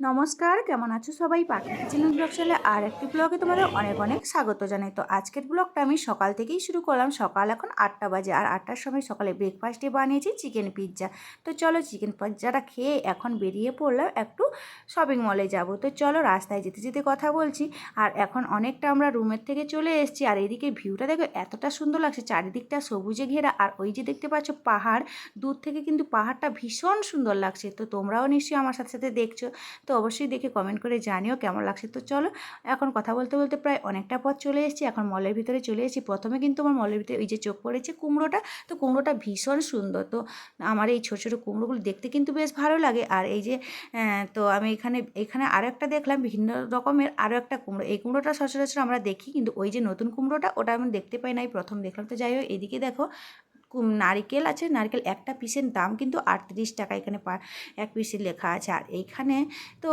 নমস্কার, কেমন আছো সবাই? পাখি কিচেন ব্লগ চ্যানেলে আর একটি ব্লগে তোমাদের অনেক অনেক স্বাগত জানাই। তো আজকের ব্লগটা আমি সকাল থেকেই শুরু করলাম। সকাল এখন আটটা বাজে আর আটটার সময় সকালে ব্রেকফাস্টে বানিয়েছি চিকেন পিৎজা তো চলো চিকেন পিৎজাটা খেয়ে এখন বেরিয়ে পড়লাম একটু শপিং মলে যাব। তো চলো রাস্তায় যেতে যেতে কথা বলছি। আর এখন অনেকটা আমরা রুমের থেকে চলে এসেছি। আর এদিকে ভিউটা দেখো এতটা সুন্দর লাগছে, চারিদিকটা সবুজে ঘেরা। আর ওই যে দেখতে পাচ্ছ পাহাড়, দূর থেকে কিন্তু পাহাড়টা ভীষণ সুন্দর লাগছে। তো তোমরাও নিশ্চয়ই আমার সাথে সাথে দেখছ। তো অবশ্যই দেখে কমেন্ট করে জানিও কেমন লাগছে। তো চলো, এখন কথা বলতে বলতে প্রায় অনেকটা পথ চলে এসেছি। এখন মলের ভিতরে চলে এসেছি। প্রথমে কিন্তু আমার মলের ভিতরে ওই যে চোখ পড়েছে কুমড়োটা। তো কুমড়োটা ভীষণ সুন্দর। তো আমার এই ছোটো ছোটো কুমড়োগুলো দেখতে কিন্তু বেশ ভালো লাগে। আর এই যে তো আমি এখানে এখানে আরও একটা দেখলাম বিভিন্ন রকমের আরও একটা কুমড়ো। এই কুমড়োটা সচরাচর আমরা দেখি, কিন্তু ওই যে নতুন কুমড়োটা, ওটা আমি দেখতে পাই নাই। প্রথম দেখলাম। তো যাই হোক, এদিকে দেখো নারকেল আছে, নারকেল একটা পিসের দাম কিন্তু আটত্রিশ টাকা এখানে পা এক পিসের লেখা আছে। আর এইখানে তো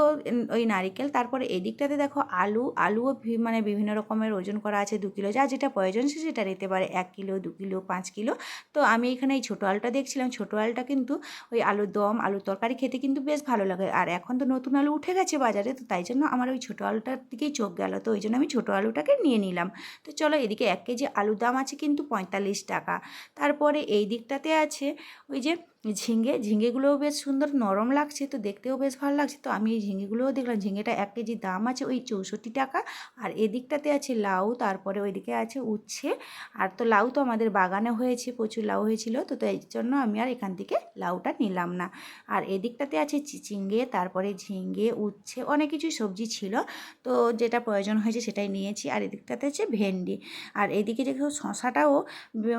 ওই নারিকেল, তারপরে এদিকটাতে দেখো আলু, আলুও মানে বিভিন্ন রকমের ওজন করা আছে, দু কিলো, যা যেটা প্রয়োজন সে সেটা নিতে পারে, এক কিলো, দু কিলো, পাঁচ কিলো। তো আমি এখানে এই ছোটো আলুটা দেখছিলাম, ছোটো আলুটা কিন্তু ওই আলুর দম, আলুর তরকারি খেতে কিন্তু বেশ ভালো লাগে। আর এখন তো নতুন আলু উঠে গেছে বাজারে, তো তাই জন্য আমার ওই ছোটো আলুটার দিকেই চোখ গেল, তো ওই জন্য আমি ছোটো আলুটাকে নিয়ে নিলাম। তো চলো এদিকে এক কেজি আলুর দাম আছে কিন্তু পঁয়তাল্লিশ টাকা। তারপরে এই দিকটাতে আছে ওই যে ঝিঙে, ঝিঙেগুলোও বেশ সুন্দর নরম লাগছে, তো দেখতেও বেশ ভালো লাগছে। তো আমি এই ঝিঙেগুলোও দেখলাম, ঝিঙেটা এক কেজি দাম আছে ওই চৌষট্টি টাকা। আর এদিকটাতে আছে লাউ, তারপরে ওইদিকে আছে উচ্ছে। আর তো লাউ তো আমাদের বাগানে হয়েছে, প্রচুর লাউ হয়েছিল, তো তাই জন্য আমি আর এখান থেকে লাউটা নিলাম না। আর এদিকটাতে আছে চিচিঙ্গে তারপরে ঝিঙ্গে উচ্ছে, অনেক কিছু সবজি ছিল। তো যেটা প্রয়োজন হয়েছে সেটাই নিয়েছি। আর এদিকটাতে আছে ভেন্ডি। আর এদিকে দেখো শশাটাও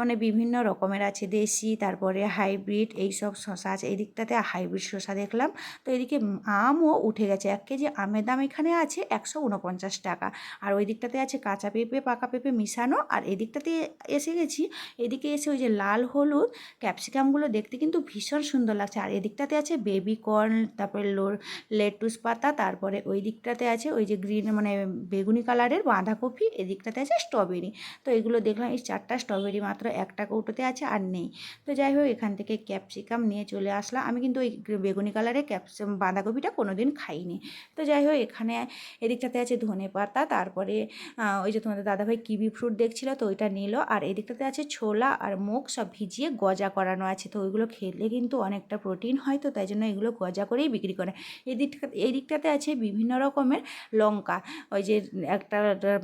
মানে বিভিন্ন রকমের আছে, দেশি, তারপরে হাইব্রিড, এই সব শশা আছে এই দিকটাতে হাইব্রিড শশা দেখলাম। তো এদিকে আমও উঠে গেছে, এক কেজি আমের দাম এখানে আছে একশো উনপঞ্চাশ টাকা। আর ওই দিকটাতে আছে কাঁচা পেঁপে, পাকা পেঁপে মিশানো, আর এদিকটাতে এসে গেছি, এদিকে এসে ওই যে লাল হলুদ, ক্যাপসিকামগুলো দেখতে কিন্তু ভীষণ সুন্দর লাগছে। আর এদিকটাতে আছে বেবি কর্ন, তারপরে লেটুস পাতা, তারপরে ওই দিকটাতে আছে ওই যে গ্রিন মানে বেগুনি কালারের বাঁধাকপি, এদিকটাতে আছে স্ট্রবেরি। তো এগুলো দেখলাম, এই চারটা স্ট্রবেরি মাত্র একটা কৌটোতে আছে আর নেই। তো যাই হোক, এখান থেকে ক্যাপসিকাম নিয়ে চলে আসলাম। আমি কিন্তু ওই বেগুনি কালারের ক্যাপসিকাম, বাঁধাকপিটা কোনো দিন খাইনি। তো যাই হোক, এখানে এদিকটাতে আছে ধনে পাতা, তারপরে ওই যে তোমাদের দাদাভাই কিবি ফ্রুট দেখছিল, তো ওইটা নিল। আর এদিকটাতে আছে ছোলা আর মুগ সব ভিজিয়ে গজা করানো আছে। তো ওইগুলো খেলে কিন্তু অনেকটা প্রোটিন হয়, তো তাই জন্য এগুলো গজা করেই বিক্রি করে। এদিকটা এই দিকটাতে আছে বিভিন্ন রকমের লঙ্কা। ওই যে একটা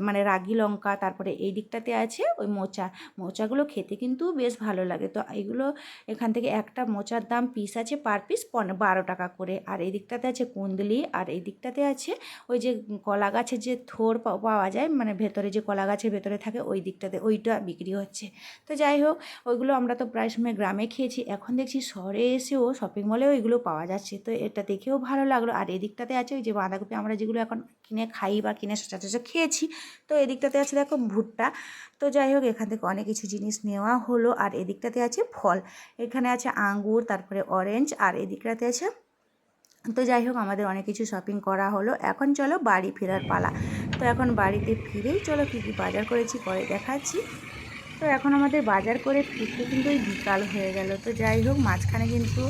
মানে রাগি লঙ্কা, তারপরে এই দিকটাতে আছে ওই মোচা। মোচাগুলো খেতে কিন্তু বেশ ভালো লাগে। তো এগুলো এখান থেকে একটা মোচার দাম পিস আছে পার পিস বারো টাকা করে। আর এই দিকটাতে আছে কুন্দলি, আর এই দিকটাতে আছে ওই যে কলা গাছের যে থোর পাওয়া যায় মানে ভেতরে যে কলা গাছের ভেতরে থাকে ওই দিকটাতে ওইটা বিক্রি হচ্ছে। তো যাই হোক, ওইগুলো আমরা তো প্রায় সময় গ্রামে খেয়েছি, এখন দেখছি শহরে এসেও শপিং মলেও ওইগুলো পাওয়া যাচ্ছে। তো এটা দেখেও ভালো লাগল। আর এদিকটাতে আছে ওই যে বাঁধাকপি আমরা যেগুলো এখন কিনে খাই বা কিনে সচরাচর খেয়েছি, তো এদিকটাতে আছে দেখো ভুট্টা। তো যাই হোক, এখান থেকে অনেক কিছু জিনিস নেওয়া হলো। আর এদিকটাতে আছে ফল। এখানে আছে আঙ্গুর, তারপরে অরেঞ্জ আর এদিকটাতে আছে। তো যাই হোক, আমাদের অনেক কিছু শপিং করা হলো। এখন চলো বাড়ি ফেরার পালা। তো এখন বাড়িতে ফিরেই চলো কী কী বাজার করেছি, পরে দেখাচ্ছি। তো এখন আমাদের বাজার করে ফিরতে কিন্তু ওই বিকাল হয়ে গেল। তো যাই হোক, মাঝখানে কিন্তু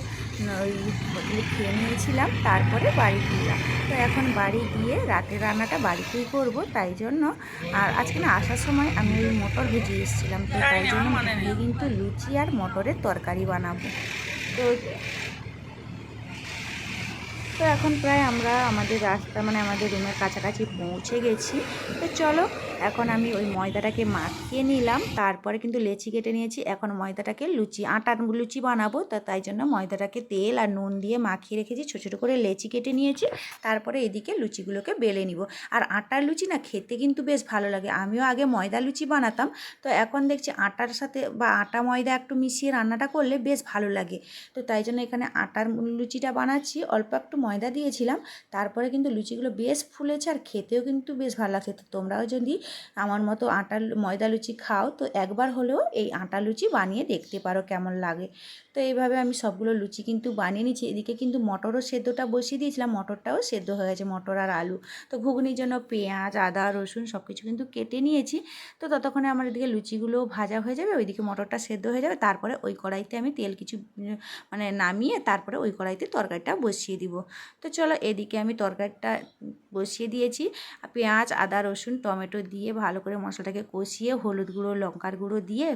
ওই হোটেলে খেয়ে নিয়েছিলাম, তারপরে বাড়ি ফিরলাম। তো এখন বাড়ি গিয়ে রাতের রান্নাটা বাড়িতেই করব, তাই জন্য। আর আজকে না, আসার সময় আমি ওই মটর ভেজে এসেছিলাম, তো তাই জন্য কিন্তু লুচি আর মটরের তরকারি বানাবো। তো তো এখন প্রায় আমরা আমাদের রাস্তা মানে আমাদের রুমের কাছাকাছি পৌঁছে গেছি। তো চলো, এখন আমি ওই ময়দাটাকে মাখিয়ে নিলাম। তারপরে কিন্তু লেচি কেটে নিয়েছি। এখন ময়দাটাকে লুচি আটার লুচি বানাবো। তা তাই জন্য ময়দাটাকে তেল আর নুন দিয়ে মাখিয়ে রেখেছি। ছোটো ছোটো করে লেচি কেটে নিয়েছি। তারপরে এদিকে লুচিগুলোকে বেলে নিব। আর আটার লুচি না খেতে কিন্তু বেশ ভালো লাগে। আমিও আগে ময়দা লুচি বানাতাম। তো এখন দেখছি আটার সাথে বা আটা ময়দা একটু মিশিয়ে রান্নাটা করলে বেশ ভালো লাগে। তো তাই জন্য এখানে আটার লুচিটা বানাচ্ছি। অল্প একটু ময়দা দিয়েছিলাম, তারপরে কিন্তু লুচিগুলো বেশ ফুলেছে আর খেতেও কিন্তু বেশ ভালো লাগছে। তো তোমরাও যদি আমার মতো আটা ময়দা লুচি খাও, তো একবার হলেও এই আটা লুচি বানিয়ে দেখতে পারো কেমন লাগে। তো এইভাবে আমি সবগুলো লুচি কিন্তু বানিয়ে নিচ্ছি এদিকে কিন্তু মটরও সেদ্ধটা বসিয়ে দিয়েছিলাম, মটরটাও সেদ্ধ হয়ে গেছে, মটর আর আলু। তো ঘুগনির জন্য পেঁয়াজ, আদা, রসুন সব কিছু কিন্তু কেটে নিয়েছি। তো ততক্ষণে আমার এদিকে লুচিগুলো ভাজা হয়ে যাবে, ওইদিকে মটরটা সেদ্ধ হয়ে যাবে, তারপরে ওই কড়াইতে আমি তেল কিছু মানে নামিয়ে তারপরে ওই কড়াইতে তরকারিটা বসিয়ে দিব। তো চলো এদিকে আমি তরকারিটা বসিয়ে দিয়েছি। পেঁয়াজ, আদা, রসুন, টমেটো দিয়ে ভালো করে মশলাটাকে কষিয়ে হলুদ গুঁড়ো, লঙ্কার গুঁড়ো দিয়ে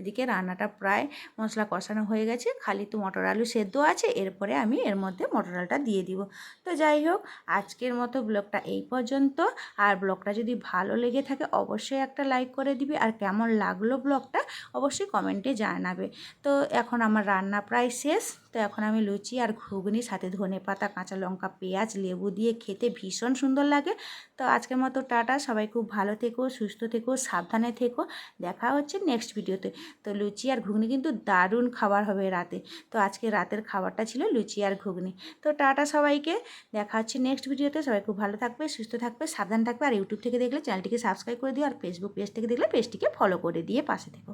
এদিকে রান্নাটা প্রায় মশলা কষানো হয়ে গেছে। খালি তো মটর আলু সেদ্ধ আছে, এরপরে আমি এর মধ্যে মটর আলুটা দিয়ে দিব। তো যাই হোক, আজকের মতো ব্লগটা এই পর্যন্ত। আর ব্লগটা যদি ভালো লেগে থাকে, অবশ্যই একটা লাইক করে দিবে। আর কেমন লাগল ব্লগটা, অবশ্যই কমেন্টে জানাবে। তো এখন আমার রান্না প্রায় শেষ। তো এখন আমি লুচি আর ঘুগনি, সাথে ধনে পাতা, কাঁচা লঙ্কা, পেঁয়াজ, লেবু দিয়ে খেতে ভীষণ সুন্দর লাগে। তো আজকের মতো টাটা, সবাই খুব ভালো থেকো, সুস্থ থেকো, সাবধানে থেকো। দেখা হচ্ছে নেক্সট ভিডিওতে তো লুচি আর ঘুগনি কিন্তু দারুণ খাবার হবে রাতে। তো আজকে রাতের খাবারটা ছিল লুচি আর ঘুগনি। তো টাটা সবাইকে। দেখা হচ্ছে নেক্সট ভিডিওতে সবাই খুব ভালো থাকবে, সুস্থ থাকবে, সাবধান থাকবে। আর ইউটিউব থেকে দেখলে চ্যানেলটিকে সাবস্ক্রাইব করে দিও। আর ফেসবুক পেজ থেকে দেখলে পেজটিকে ফলো করে দিয়ে পাশে থেকো।